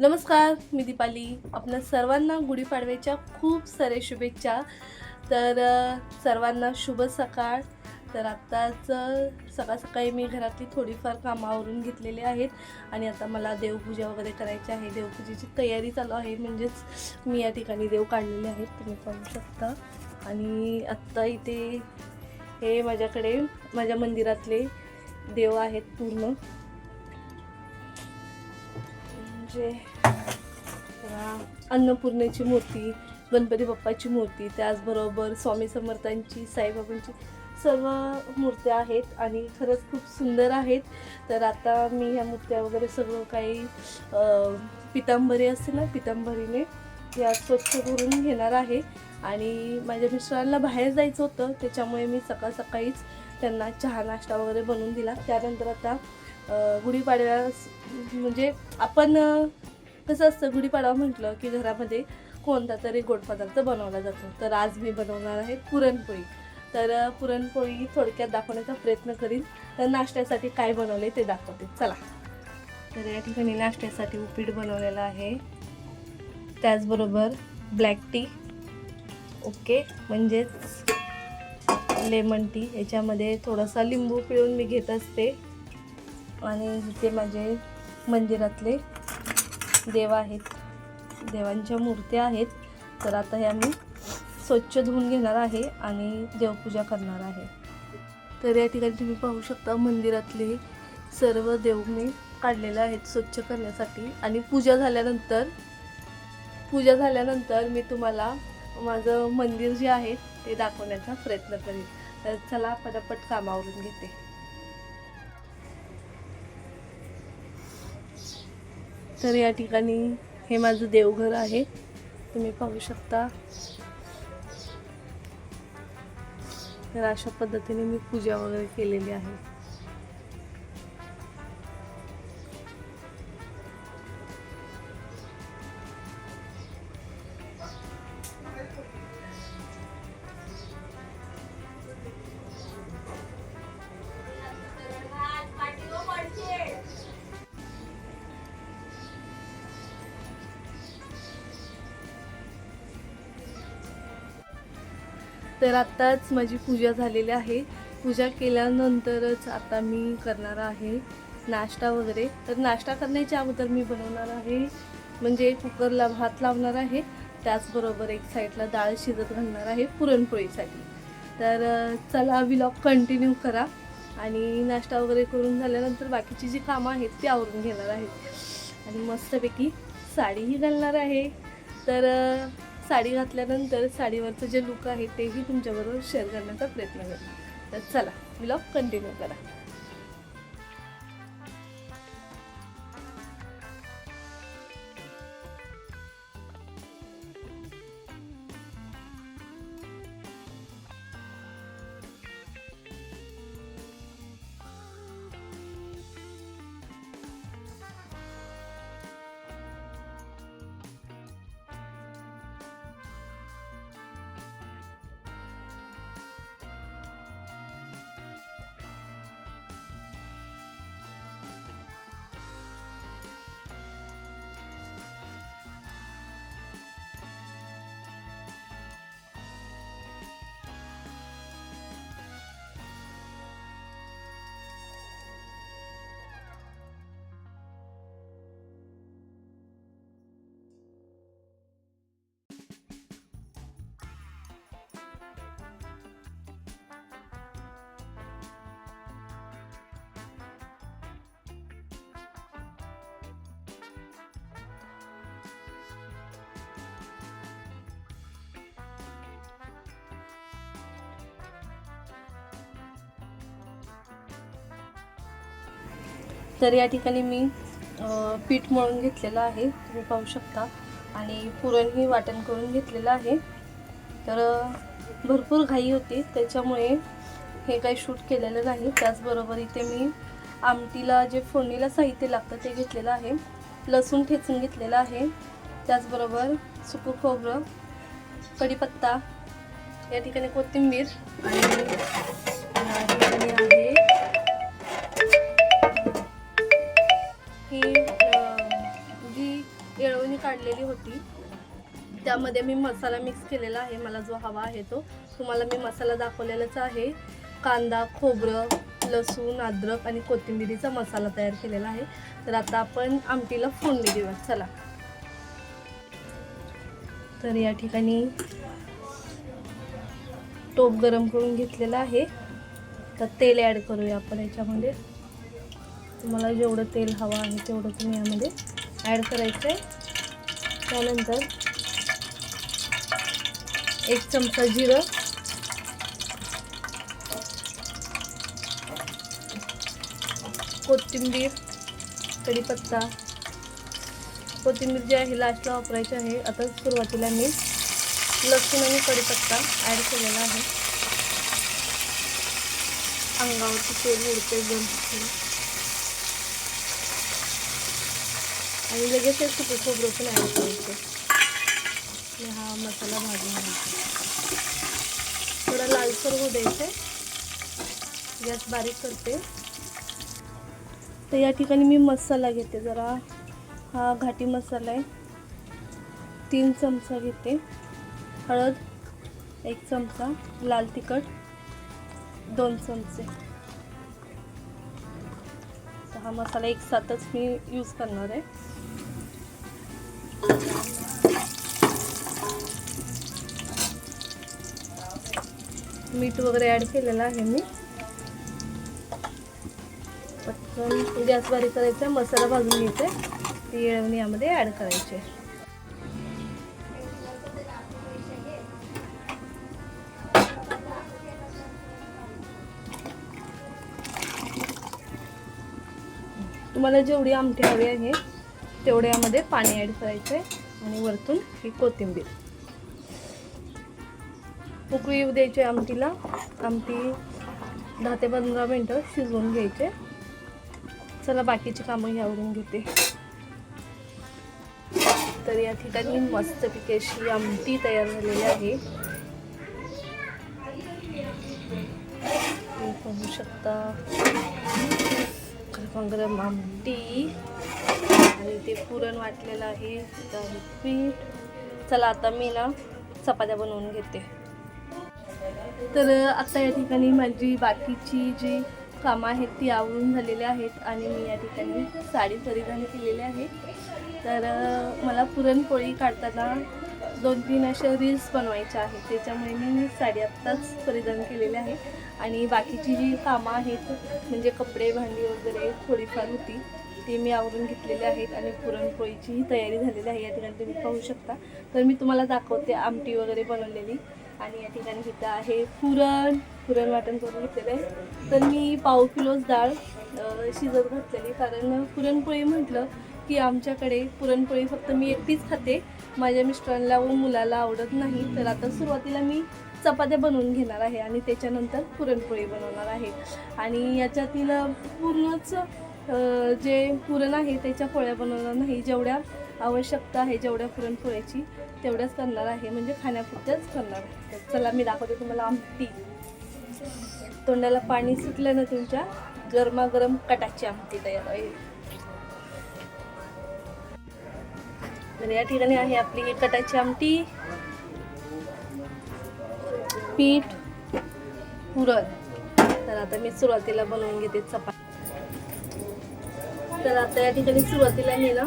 नमस्कार मी दीपाली. आपल्या सर्वांना गुढीपाडव्याच्या खूप सारे शुभेच्छा. तर सर्वांना शुभ सकाळ. तर आत्ताच सकाळ सकाळी मी घरातली थोडीफार कामं आवरून घेतलेली आहेत. आणि आता मला देवपूजा वगैरे करायची आहे. देवपूजेची तयारी चालू आहे. म्हणजेच मी या ठिकाणी देव काढलेले आहेत. तुम्ही पाहू शकता. आणि आत्ता इथे हे माझ्याकडे माझ्या मंदिरातले देव आहेत पूर्ण. म्हणजे अन्नपूर्णेची मूर्ती गणपती बाप्पाची मूर्ती त्याचबरोबर स्वामी समर्थांची साईबाबांची सर्व मूर्त्या आहेत आणि खरंच खूप सुंदर आहेत. तर आता मी ह्या मूर्त्या वगैरे सगळं काही पितांबरी असते ना पितांबरीने या स्वच्छ करून घेणार आहे. आणि माझ्या मिस्टरांना बाहेर जायचं होतं त्याच्यामुळे मी सकाळ सकाळीच त्यांना चहा नाश्ता वगैरे बनवून दिला. त्यानंतर आता गुढीपाडव्या म्हणजे आपण कसं असतं गुढीपाडवा म्हटलं की घरामध्ये कोणता तरी गोड पदार्थ बनवला जातो. तर आज मी बनवणार आहे पुरणपोळी. तर पुरणपोळी थोडक्यात दाखवण्याचा प्रयत्न करीन. तर नाश्त्यासाठी काय बनवले ते दाखवते. चला. तर या ठिकाणी नाश्त्यासाठी उपीट बनवलेलं आहे. त्याचबरोबर ब्लॅक टी. ओके. म्हणजेच लेमन टी. याच्यामध्ये थोडासा लिंबू पिळून मी घेत असते. आणि इथे माझे मंदिरातले देव आहेत. देवांच्या मूर्त्या आहेत. तर आता हे आम्ही स्वच्छ धुवून घेणार आहे आणि देवपूजा करणार आहे. तर या ठिकाणी तुम्ही पाहू शकता मंदिरातले सर्व देव मी काढलेले आहेत स्वच्छ करण्यासाठी. आणि पूजा झाल्यानंतर पूजा झाल्यानंतर मी तुम्हाला माझं मंदिर जे आहे ते दाखवण्याचा प्रयत्न करेन. तर चला पटापट कामावरून घेते. तर या ठिकाणी हे माझं देवघर आहे. तुम्ही पाहू शकता. तर अशा पद्धतीने मी पूजा वगैरे केलेली आहे. तर आत्ताच माझी पूजा झालेली आहे. पूजा केल्यानंतरच आता मी करणार आहे नाश्ता वगैरे. तर नाश्ता करण्याच्या अगोदर मी बनवणार आहे. म्हणजे कुकरला भात लावणार आहे. त्याचबरोबर एक साईडला डाळ शिजत घालणार आहे पुरणपोळीसाठी. तर चला विलॉग कंटिन्यू करा. आणि नाश्ता वगैरे करून झाल्यानंतर बाकीची जी कामं आहेत ती आवरून घेणार आहेत आणि मस्तपैकी साडीही घालणार आहे. तर साडी घातल्यानंतर साडीवरचं जे लुक आहे तेही तुमच्याबरोबर शेअर करण्याचा प्रयत्न करेन. तर चला ब्लॉग कंटिन्यू करा. तर या ठिकाणी मी पीठ मळून घेतलेलं आहे तुम्ही पाहू शकता. आणि पुरणही वाटण करून घेतलेलं आहे. तर भरपूर घाई होती त्याच्यामुळे हे काही शूट केलेलं नाही. त्याचबरोबर इथे मी आमटीला जे फोडणीला साहित्य लागतं ते घेतलेलं आहे. लसूण ठेचून घेतलेलं आहे. त्याचबरोबर सुकं खोबरं कढीपत्ता या ठिकाणी कोथिंबीर आणि ही होती. त्यामध्ये मी मसाला मिक्स केलेला आहे. मला जो हवा आहे तो. तुम्हाला मी मसाला दाखवलेलाच आहे. कांदा खोबरं लसूण अद्रक आणि कोथिंबिरीचा मसाला तयार केलेला आहे. तर आता आपण आमटीला फोडणी देऊया. चला. तर या ठिकाणी टोप गरम करून घेतलेला आहे. तर तेल ॲड करूया आपण याच्यामध्ये. तुम्हाला जेवढं तेल हवं आहे तेवढं तुम्ही यामध्ये ॲड करायचं आहे त्यानंतर एक चमचा जिरं. कोथिंबीर कढीपत्ता. कोथिंबीर जी आहे लास्टला वापरायची आहे. आता सुरुवातीला मी लसूण आणि कढीपत्ता ॲड केलेला आहे. अंगावरती तेल उडते एकदम आणि लगेच ते सुकं खोबरं पण ॲड करायचं. हा मसाला भाजून घ्यायचा. थोडा लालसर होऊ द्यायचं. गॅस बारीक करते. तर या ठिकाणी मी मसाला घेते. जरा हा घाटी मसाला आहे. तीन चमचा घेते. हळद एक चमचा लाल तिखट दोन चमचे. तर हा मसाला एक साथच मी यूज करणार आहे. मीठ वगैरे ॲड केलेलं आहे मी. पटकन गॅस बारीक करायचा मसाला भाजून घ्यायचा ती येळवणी यामध्ये ॲड करायचे तुम्हाला जेवढी आमटी हवी आहे तेवढं यामध्ये पाणी ॲड करायचं आहे आणि वरतून ही कोथिंबीर. उकळी येऊ द्यायची आमटीला. आमटी दहा ते पंधरा मिनटं शिजवून घ्यायचे. चला बाकीची कामं यावरून घेते. तर या ठिकाणी मस्तपैकी अशी आमटी तयार झालेली आहे. तुम्ही पाहू शकता. गरम गरम आमटी. आणि ते पुरण वाटलेलं आहे. पीठ. चला आता मी ना चपात्या बनवून घेते. तर आता या ठिकाणी माझी बाकीची जी कामं आहेत ती आवरून झालेली आहेत आणि मी या ठिकाणी साडी परिधान केलेली आहे. तर मला पुरणपोळी काढताना दोन तीन अशा रील्स बनवायच्या आहेत. त्याच्यामुळे मी साडी आत्ताच परिधान केलेली आहे. आणि बाकीची जी कामं आहेत म्हणजे कपडे भांडी वगैरे थोडीफार होती ती मी आवरून घेतलेली आहेत आणि पुरणपोळीचीही तयारी झालेली आहे. या ठिकाणी तुम्ही पाहू शकता. तर मी तुम्हाला दाखवते आमटी वगैरे बनवलेली आणि या ठिकाणी इथं आहे पुरण. पुरण वाटण करून घेतलेलं आहे. तर मी पाव किलोच डाळ शिजत घातलेली. कारण पुरणपोळी म्हटलं की आमच्याकडे पुरणपोळी फक्त मी एकटीच खाते. माझ्या मिस्टरांना व मुलाला आवडत नाही. तर आता सुरुवातीला मी चपात्या बनवून घेणार आहे आणि त्याच्यानंतर पुरणपोळी बनवणार आहे. आणि याच्यातील पूर्णच जे पुरण आहे त्याच्या पोळ्या बनवणार नाही जेवढ्या आवश्यकता आहे जेवढ्या पुरणपोळ्याची तेवढ्याच करणार आहे. म्हणजे खाण्यापुरत्याच करणार आहे. चला मी दाखवते तुम्हाला आमटी. तोंडाला पाणी सुटलं ना तुमच्या गरमागरम कटाची आमटी तयार आहे. तर या ठिकाणी आहे आपली कटाची आमटी. पीठ पुरण. तर आता मी सुरुवातीला बनवून घेते चपाती. तर आता या ठिकाणी सुरुवातीला मी ना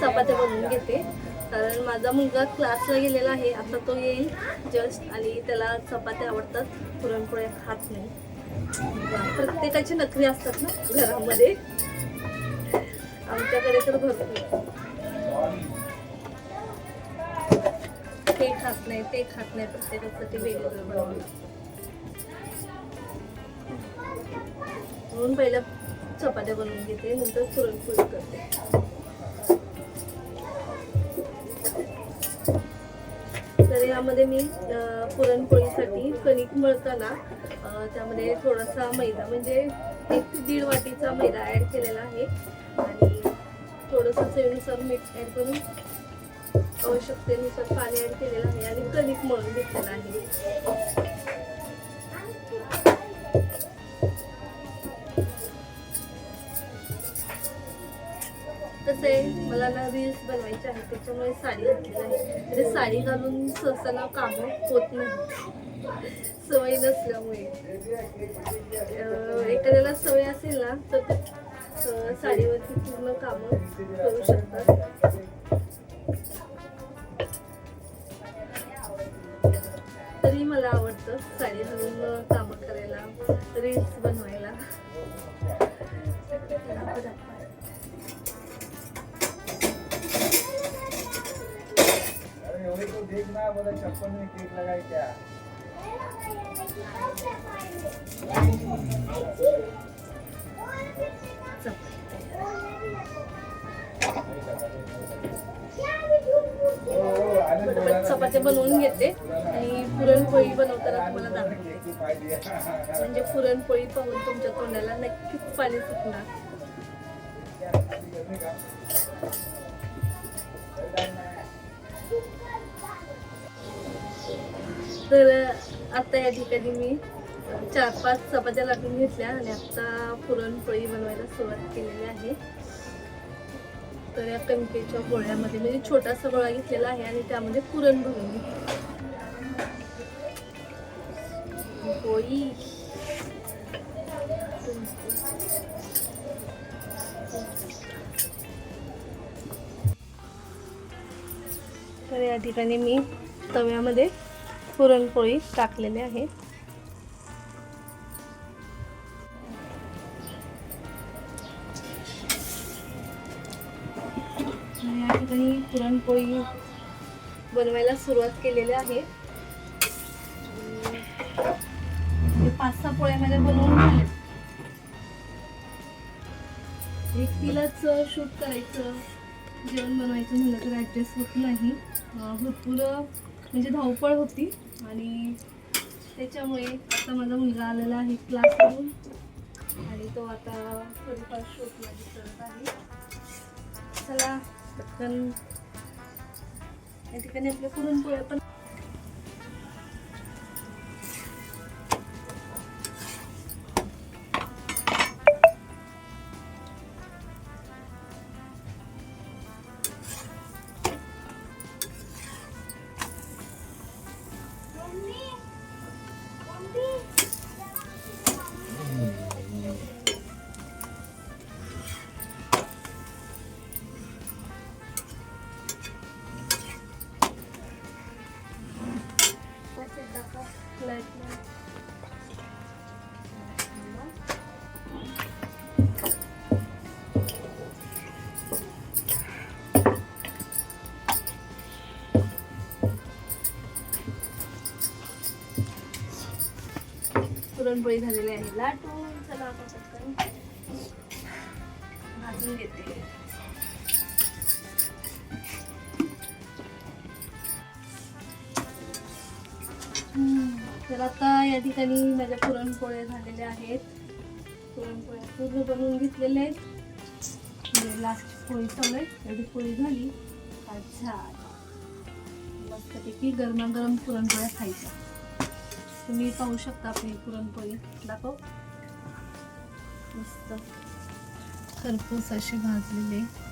चपात्या बनवून घेते. कारण माझा मुलगा क्लासला गेलेला आहे. आता तो येईल जस्ट आणि त्याला चपात्या आवडतात. पुरणपोळ्या खात नाही. प्रत्येकाची नखरी असतात ना घरामध्ये. आमच्याकडे तर भरपूर. ते खात नाही ते खात नाही. प्रत्येकाचं ते वेगवेगळं बनवलं म्हणून पहिलं चपात्या बनवून घेते नंतर पुरणपोळी करते. तर यामध्ये मी पुरणपोळीसाठी कणिक मळताना त्यामध्ये थोडासा मैदा म्हणजे एक दीड वाटीचा मैदा ॲड केलेला आहे. आणि थोडंसं चवीनुसार मीठ ॲड करून आवश्यकतेनुसार पाणी ॲड केलेलं आहे आणि कणिक मळून घेतलेलं आहे. कसं आहे. मला ना रील्स बनवायचे आहे त्याच्यामुळे साडी घातली आहे. म्हणजे साडी घालून सहसा ना कामं होत नाही. सवय नसल्यामुळे. एखाद्याला सवय असेल ना तर ते साडीवरती पूर्ण कामं करू शकतात. तरी मला आवडतं साडी घालून कामं करायला. रील्स बनवायला. एवढे ना बोला चप्पल में केक लगाए क्या चपात्या बनवून घेते आणि पुरणपोळी बनवताना तुम्हाला दाखवते. म्हणजे पुरणपोळी पाहून तुमच्या तोंडाला नक्कीच पाणी सुटणार. तर आता या ठिकाणी मी चार पाच चपात्या लागून घेतल्या आणि आता पुरणपोळी बनवायला सुरुवात केलेली आहे. तर या कणकेच्या गोळ्यामध्ये म्हणजे छोटासा गोळा घेतलेला आहे आणि त्यामध्ये पुरण भरून पोळी. तर या ठिकाणी मी तव्यामध्ये पुरणपोळी टाकलेले आहे. या ठिकाणी पुरणपोळी बनवायला सुरुवात केलेली आहे. पाच सहा पोळ्या माझ्या बनवून एक एकटीलाच शूट करायचं जेवण बनवायचं म्हणलं तर ॲडजस्ट होत नाही. भरपूर म्हणजे धावपळ होती आणि त्याच्यामुळे आता माझा मुलगा आलेला आहे क्लासवरून. आणि तो आता थोडीफार शोध माझी करत आहे. चला पटकन या ठिकाणी आपल्या पुरणपोळ्या पण पुरणपोळी झालेली आहे. लाटून चला आता भाजून घेते. हम्म, तर आता या ठिकाणी माझ्या पुरणपोळ्या झालेल्या आहेत. पुरणपोळ्या पूर्ण बनवून घेतलेल्या आहेत. म्हणजे लास्ट पोळी चालू आहे. एवढी पोळी झाली. अच्छा. मस्तपैकी गरमागरम पुरणपोळ्या खायच्या. तुम्ही पाहू शकता आपली पुरणपोळी. दाखव. मस्त. खरपूस असे भाजलेली आहे.